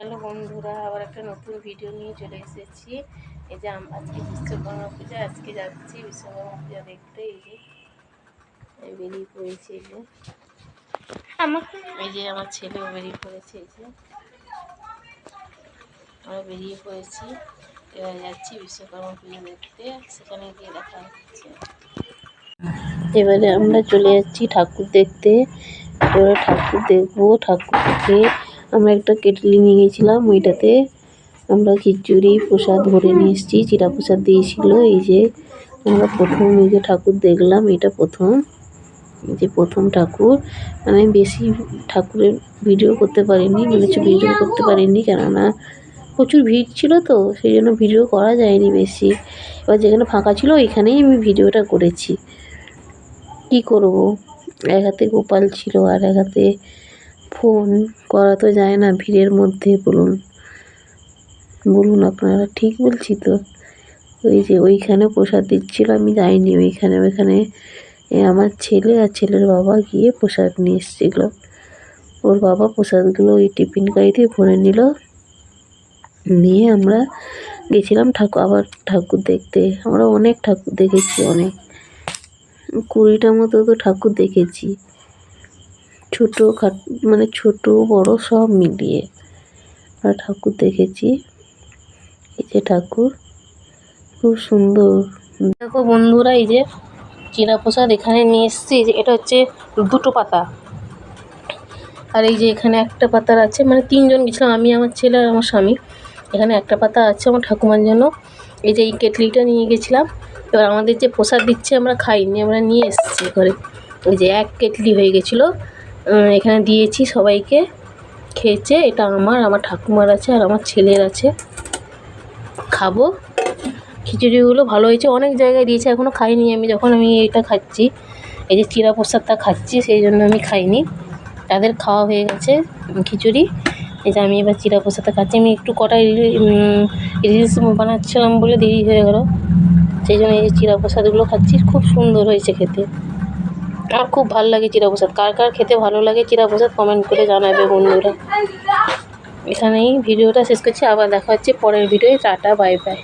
Hello বন্ধুরা, আবার একটা নতুন ভিডিও নিয়ে চলে এসেছি। এই যে আজকে বিশ্বকর্মা পূজা, আজকে যাচ্ছি বিশ্বকর্মা পূজা দেখতে। এই যে বেরিয়ে পড়েছে, এই যে। এই যে আমার ছেলেও বেরিয়ে পড়েছে, এই যে। আমরা বেরিয়ে পড়েছি। এবার যাচ্ছি বিশ্বকর্মা পুজো দেখতে। সেখানে গিয়ে দেখা হচ্ছে। এবারে আমরা চলে যাচ্ছি ঠাকুর দেখতে। এবারে ঠাকুর দেখব। ঠাকুর দেখে আমরা একটা কেটলি নিয়ে গেছিলাম, ওইটাতে আমরা খিচুড়ি, প্রসাদ ভরে নিয়ে এসেছি, চিরা প্রসাদ দিয়েছিল। এই যে আমরা প্রথম এই যে ঠাকুর দেখলাম, এটা প্রথম। যে প্রথম ঠাকুর। মানে বেশি ঠাকুরের ভিডিও করতে পারিনি মানে ভিডিও করতে পারিনি, কেননা প্রচুর ভিড় ছিল তো, সেই জন্য ভিডিও করা যায়নি বেশি। এবার যেখানে ফাঁকা ছিল, ওইখানেই আমি ভিডিওটা করেছি। কি করব? এক হাতে গোপাল ছিল আর এক হাতে ফোন করা তো যায় না ভিড়ের মধ্যে বলুন। বলুন আপনারা, ঠিক বলছি তো? ওই যে ওইখানে প্রসাদ দিচ্ছিল, আমি যাইনি ওইখানে ওইখানে আমার ছেলে আর ছেলের বাবা গিয়ে প্রসাদ নিয়ে এসেছিল। ওর বাবা প্রসাদগুলো ওই টিফিন গাড়িতে ভরে নিল। নিয়ে আমরা গেছিলাম ঠাকুর, আবার ঠাকুর দেখতে। আমরা অনেক ঠাকুর দেখেছি, অনেক। কুড়িটা মতো তো ঠাকুর দেখেছি। ছোটো খাট মানে ছোটো, বড় সব মিলিয়ে আমরা ঠাকুর দেখেছি। এই যে ঠাকুর, খুব সুন্দর। দেখো বন্ধুরা, এই যে চিনা প্রসাদ এখানে নিয়ে এসেছি এটা হচ্ছে দুটো পাতা। আর এই যে এখানে একটা পাতার আছে মানে তিনজন গেছিলাম, আমি, আমার ছেলে আর আমার স্বামী। এখানে একটা পাতা আছে আমার ঠাকুমার জন্য। এই যে এই কেটলিটা নিয়ে গেছিলাম। এবার আমাদের যে প্রসাদ দিচ্ছে আমরা খাইনি, আমরা নিয়ে এসেছি ঘরে। ওই যে এক কেটলি হয়ে গেছিল। এখানে দিয়েছি সবাইকে খেয়েছে, এটা আমার আমার ঠাকুমার আছে আর আমার ছেলের আছে। খাব। খিচুড়িগুলো ভালো হয়েছে, অনেক জায়গায় দিয়েছে এখনও খাইনি আমি, যখন আমি এটা খাচ্ছি, এই যে চিরা প্রসাদটা খাচ্ছি, সেই জন্য আমি খাইনি। তাদের খাওয়া হয়ে গেছে খিচুড়ি। এই যে আমি এবার চিরা প্রসাদটা খাচ্ছি, আমি একটু কটা রিলস বানাচ্ছিলাম বলে দেরি হয়ে গেলো। সেই জন্য এই যে চিরা প্রসাদগুলো খাচ্ছি, খুব সুন্দর হয়েছে খেতে। আমার খুব ভালো লাগে চিরা প্রসাদ কার কার খেতে ভালো লাগে চিরা প্রসাদ কমেন্ট করে জানাবে বন্ধুরা। এখানেই ভিডিওটা শেষ করছি, আবার দেখা হচ্ছে পরের ভিডিওয় টাটা বাই বাই